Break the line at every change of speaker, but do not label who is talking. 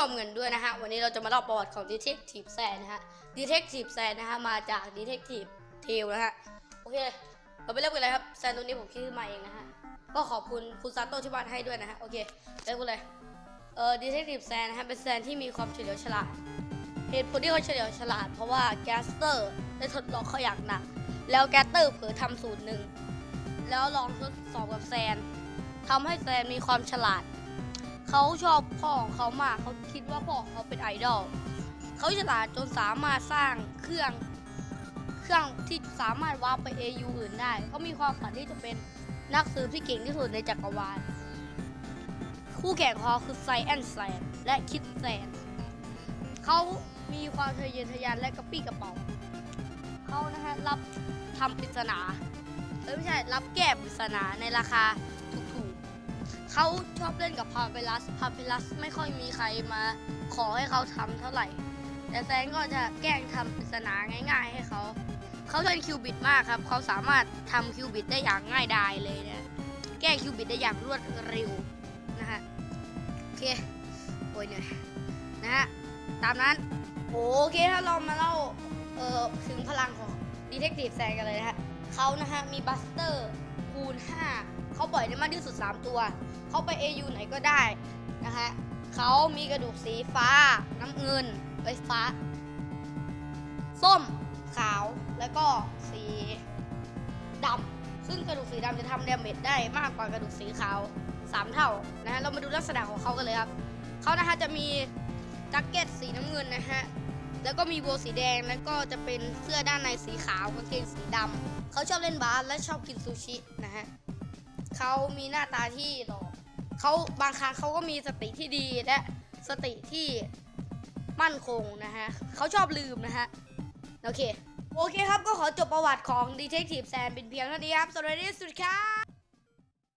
ชมกันด้วยนะฮะ วันนี้เราจะมาเล่าประวัติของ Detective Sam นะฮะ Detective Sam นะฮะ มาจาก Detective Tail นะฮะ โอเค เราไปเริ่มกันเลยครับ แซนตัวนี้ผมคิดขึ้นมาเองนะฮะ ก็ขอบคุณคุณซาโต้ที่วาดให้ด้วยนะฮะ โอเค เริ่มกันเลย เอ่อ Detective Sam นะฮะ เป็นแซนที่มีความเฉลียวฉลาด เหตุผลที่เขาเฉลียวฉลาด เพราะว่าแกสเตอร์ได้ทดลองเขาอย่างหนัก แล้วแกสเตอร์เผลอทำสูตรหนึ่ง แล้วลองทดสอบกับแซนทำให้แซนมีความฉลาด เขาชอบพ่อของเขามากเขาคิดว่าพ่อของเขาเป็นไอดอลเขาฉลาดจนสามารถสร้างเครื่องเครื่องที่สามารถวาร์ปไป AU อื่นได้ เขามีความฝันที่จะเป็นนักสืบที่เก่งที่สุดในจักรวาล คู่แข่งของเขาคือไซแอนแซนและคิดแซนเขามีความทะเยอทะยานและกระปี้กระเป๋าเขานะฮะรับทำปริศนาไม่ใช่รับแก้ปริศนาในราคา เขาชอบเล่นกับพาเปลัสพาเปลัสไม่ค่อยมีใครมาขอให้เขาทำเท่าไหร่ แต่แซนก็จะแกล้งทำปริศนาง่าย ๆ ให้เขาเขาเล่นคิวบิดมากครับเขาสามารถทำคิวบิดได้อย่างง่ายดายเลยนะแก้คิวบิดได้อย่างรวดเร็วนะฮะโอเคโอ้ยเหนื่อยนะฮะตามนั้นโอเคถ้าเรามาเล่าเอ่อถึงพลังของดีเทคทีฟแซงกันเลยนะฮะเขานะฮะมีบัสเตอร์คูณ5 เขาปล่อยได้มากที่สุด 3 ตัว เขาไป AU ไหนก็ได้นะฮะเขามีกระดูกสีฟ้า น้ำเงินไฟฟ้า ส้ม ขาว แล้วก็สีดำ ซึ่งกระดูกสีดำจะทำดาเมจได้มากกว่ากระดูกสีขาว 3 เท่านะฮะ เรามาดูลักษณะของเขากันเลยครับ เขานะฮะจะมีแจ็คเก็ตสีน้ำเงินนะฮะ แล้วก็มีโบว์สีแดง แล้วก็จะเป็นเสื้อด้านในสีขาวกางเกงสีดำ เขาชอบเล่นบาสและชอบกินซูชินะฮะ เขามีหน้าตาที่หล่อเขาบางครั้งเขาก็มีสติที่ดีและสติที่มั่นคงนะฮะเขาชอบลืมนะฮะโอเค โอเคครับก็ขอจบประวัติของ Detective Sam เป็นเพียงเท่านี้ครับสวัสดีสุดครับ